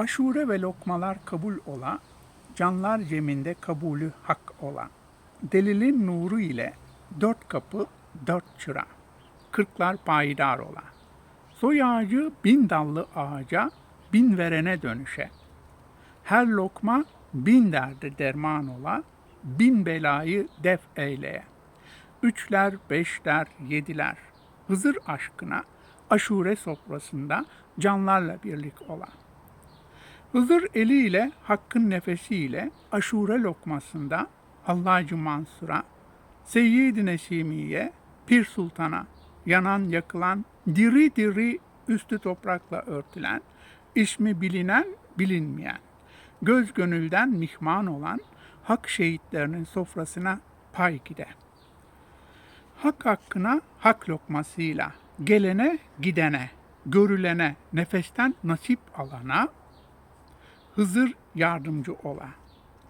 Aşure ve lokmalar kabul ola, canlar ceminde kabulü hak ola. Delilin nuru ile dört kapı, dört çıra, kırklar payidar ola. Soy ağacı bin dallı ağaca, bin verene dönüşe. Her lokma bin derdi derman ola, bin belayı def eyleye. Üçler, beşler, yediler, Hızır aşkına, aşure sofrasında canlarla birlik ola. Hızır eliyle, hakkın nefesiyle aşure lokmasında Hallacı Mansur'a, Seyyid-i Nesimiye, Pir Sultan'a, yanan yakılan, diri diri üstü toprakla örtülen, ismi bilinen, bilinmeyen, göz gönülden mihman olan hak şehitlerinin sofrasına pay gide. Hak hakkına hak lokmasıyla, gelene gidene, görülene, nefesten nasip alana, Hızır yardımcı ola.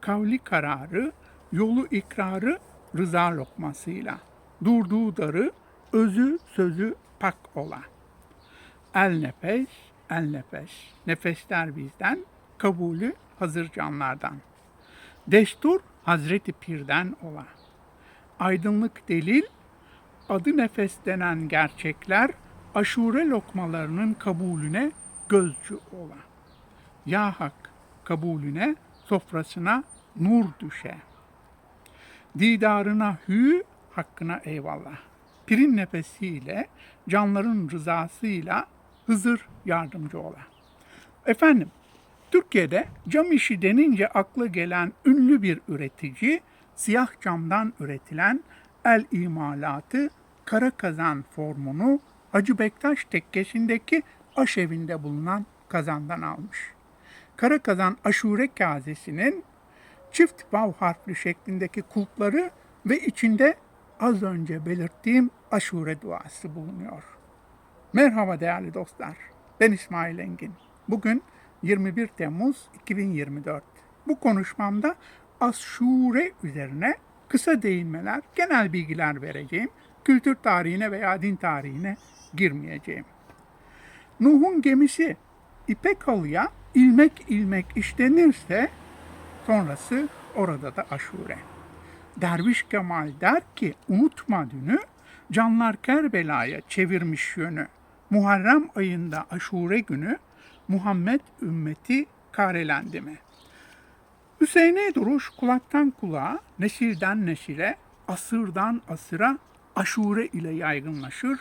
Kavli kararı, yolu ikrarı rıza lokmasıyla. Durduğu darı, özü sözü pak ola. El nefes, el nefes. Nefesler bizden, kabulü hazır canlardan. Destur Hazreti Pir'den ola. Aydınlık delil, adı nefes denen gerçekler aşure lokmalarının kabulüne gözcü ola. Ya Hak kabulüne sofrasına nur düşe. Didarına hü, hakkına eyvallah. Pirin nefesiyle, canların rızasıyla Hızır yardımcı ola. Efendim, Türkiye'de cam işi denince akla gelen ünlü bir üretici, siyah camdan üretilen el imalatı kara kazan formunu Hacı Bektaş tekkesindeki aşevinde bulunan kazandan almış. Kara kazan aşure kazesinin çift vav harfli şeklindeki kulpları ve içinde az önce belirttiğim aşure duası bulunuyor. Merhaba değerli dostlar. Ben İsmail Engin. Bugün 21 Temmuz 2024. Bu konuşmamda aşure üzerine kısa değinmeler, genel bilgiler vereceğim. Kültür tarihine veya din tarihine girmeyeceğim. Nuh'un gemisi İpek halıya ilmek ilmek işlenirse sonrası orada da aşure. Derviş Kemal der ki unutma dünü canlar Kerbela'ya çevirmiş yönü. Muharrem ayında aşure günü Muhammed ümmeti karelendi mi? Hüseyin'e duruş kulaktan kulağa, nesilden nesile, asırdan asıra aşure ile yaygınlaşır.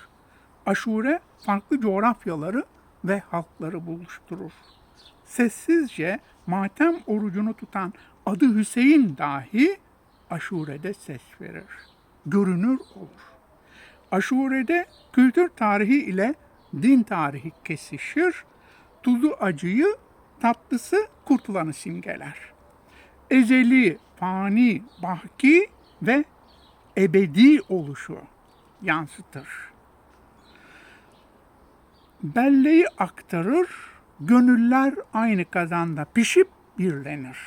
Aşure farklı coğrafyaları ve halkları buluşturur. Sessizce matem orucunu tutan adı Hüseyin dahi aşurede ses verir. Görünür olur. Aşurede kültür tarihi ile din tarihi kesişir. Tuzu acıyı, tatlısı kurtulanı simgeler. Ezeli, fani, bahki ve ebedi oluşu yansıtır belleği aktarır, gönüller aynı kazanda pişip birlenir.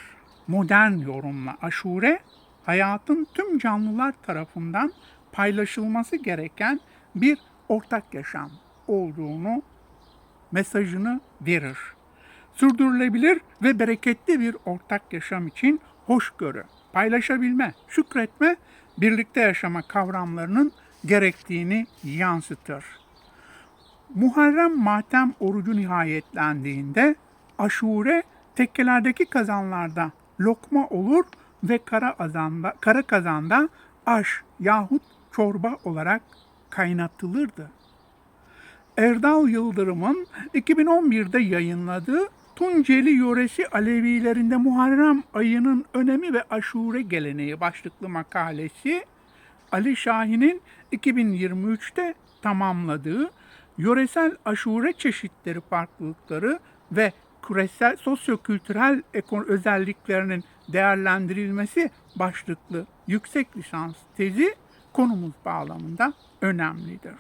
Modern yorumla aşure, hayatın tüm canlılar tarafından paylaşılması gereken bir ortak yaşam olduğunu mesajını verir. Sürdürülebilir ve bereketli bir ortak yaşam için hoşgörü, paylaşabilme, şükretme, birlikte yaşama kavramlarının gerektiğini yansıtır. Muharrem matem orucu nihayetlendiğinde aşure tekkelerdeki kazanlarda lokma olur ve kara, azanda, kara kazanda aş yahut çorba olarak kaynatılırdı. Erdal Yıldırım'ın 2011'de yayınladığı Tunceli yöresi Alevilerinde Muharrem ayının önemi ve aşure geleneği başlıklı makalesi Ali Şahin'in 2023'te tamamladığı yöresel aşure çeşitleri farklılıkları ve küresel sosyokültürel özelliklerinin değerlendirilmesi başlıklı yüksek lisans tezi konumuz bağlamında önemlidir.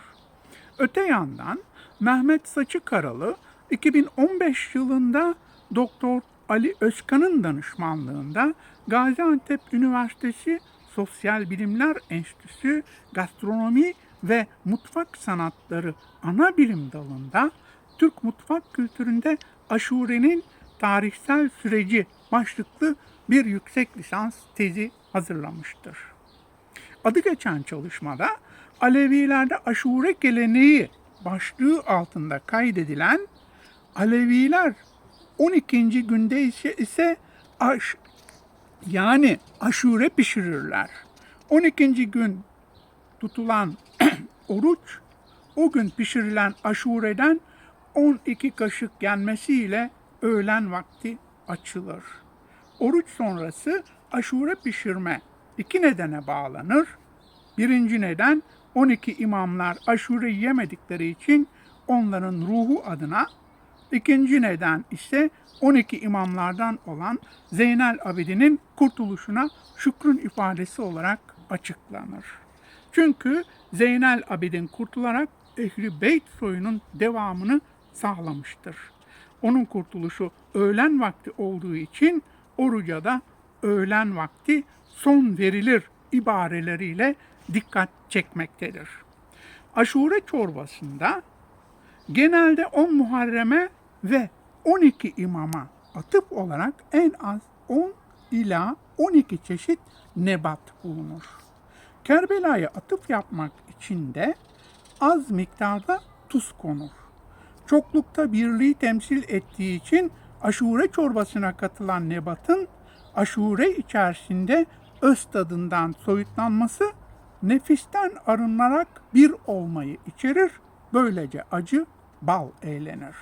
Öte yandan Mehmet Saçı Karalı 2015 yılında Doktor Ali Özkan'ın danışmanlığında Gaziantep Üniversitesi Sosyal Bilimler Enstitüsü Gastronomi ve Mutfak Sanatları ana bilim dalında Türk mutfak kültüründe aşurenin tarihsel süreci başlıklı bir yüksek lisans tezi hazırlamıştır. Adı geçen çalışmada Alevilerde aşure geleneği başlığı altında kaydedilen Aleviler 12. günde ise, aş, yani aşure pişirirler. 12. gün tutulan oruç o gün pişirilen aşureden 12 kaşık yenmesiyle öğlen vakti açılır. Oruç sonrası aşure pişirme iki nedene bağlanır. Birinci neden 12 imamlar aşure yemedikleri için onların ruhu adına İkinci neden ise 12 imamlardan olan Zeynel Abidin'in kurtuluşuna şükrün ifadesi olarak açıklanır. Çünkü Zeynel Abidin kurtularak Ehli Beyt soyunun devamını sağlamıştır. Onun kurtuluşu öğlen vakti olduğu için oruca da öğlen vakti son verilir ibareleriyle dikkat çekmektedir. Aşure çorbasında genelde 10 Muharrem'e ve 12 imama atıp olarak en az 10 ila 12 çeşit nebat bulunur. Kerbela'ya atıf yapmak için de az miktarda tuz konur. Çoklukta birliği temsil ettiği için aşure çorbasına katılan nebatın aşure içerisinde öz tadından soyutlanması nefisten arınarak bir olmayı içerir. Böylece acı bal eğlenir.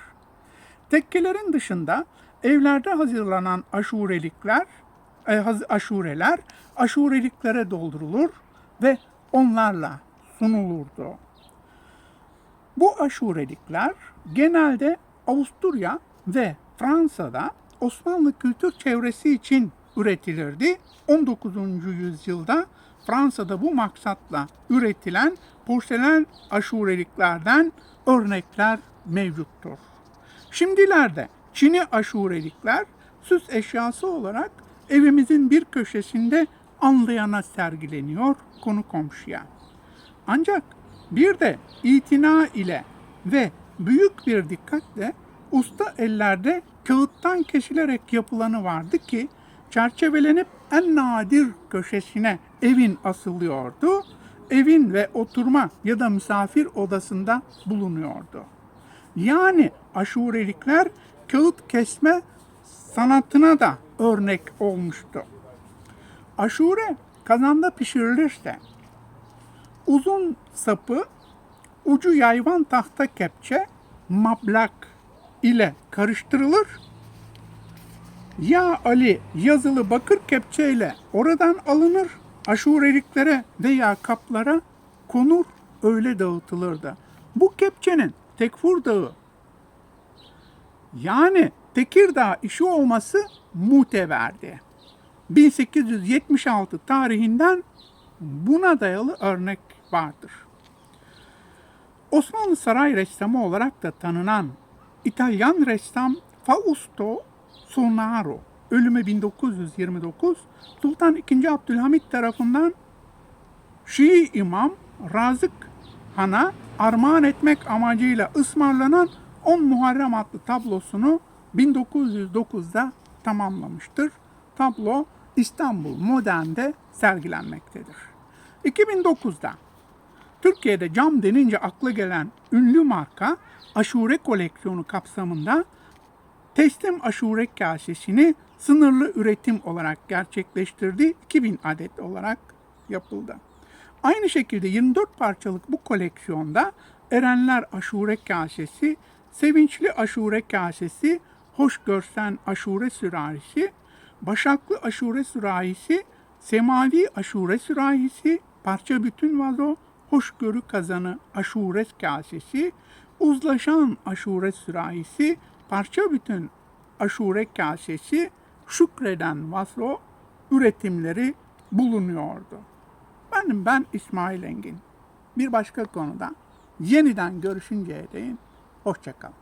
Tekkelerin dışında evlerde hazırlanan aşurelikler, e, aşureler aşureliklere doldurulur ve onlarla sunulurdu. Bu aşurelikler genelde Avusturya ve Fransa'da Osmanlı kültür çevresi için üretilirdi. 19. yüzyılda Fransa'da bu maksatla üretilen porselen aşureliklerden örnekler mevcuttur. Şimdilerde Çin'i aşurelikler süs eşyası olarak evimizin bir köşesinde anlayana sergileniyor konu komşuya. Ancak bir de itina ile ve büyük bir dikkatle usta ellerde kağıttan kesilerek yapılanı vardı ki çerçevelenip en nadir köşesine evin asılıyordu. Evin ve oturma ya da misafir odasında bulunuyordu. Yani aşurelikler kağıt kesme sanatına da örnek olmuştu. Aşure kazanda pişirilirse uzun sapı ucu yayvan tahta kepçe mablak ile karıştırılır. Ya Ali yazılı bakır kepçeyle oradan alınır, aşureliklere veya kaplara konur, öyle dağıtılırdı. Bu kepçenin Tekfur Dağı yani Tekirdağ işi olması muteverdi. 1876 tarihinden buna dayalı örnek vardır. Osmanlı saray ressamı olarak da tanınan İtalyan ressam Fausto Sonaro ölümü 1929 Sultan II. Abdülhamit tarafından Şii İmam Razık Han'a armağan etmek amacıyla ısmarlanan 10 Muharrem adlı tablosunu 1909'da tamamlamıştır. Tablo İstanbul Modern'de sergilenmektedir. 2009'da Türkiye'de cam denince akla gelen ünlü marka aşure koleksiyonu kapsamında teslim aşure kasesini sınırlı üretim olarak gerçekleştirdi. 2000 adet olarak yapıldı. Aynı şekilde 24 parçalık bu koleksiyonda Erenler aşure kasesi, Sevinçli aşure kasesi, Hoş görsen aşure sürahisi, Başaklı aşure sürahisi, Semavi aşure sürahisi, Parça bütün vazo, Hoşgörü kazanı aşure kasesi, Uzlaşan aşure sürahisi, Parça bütün aşure kasesi, Şükreden vazo üretimleri bulunuyordu. Benim ben İsmail Engin. Bir başka konuda yeniden görüşünceye değin. Hoşçakalın.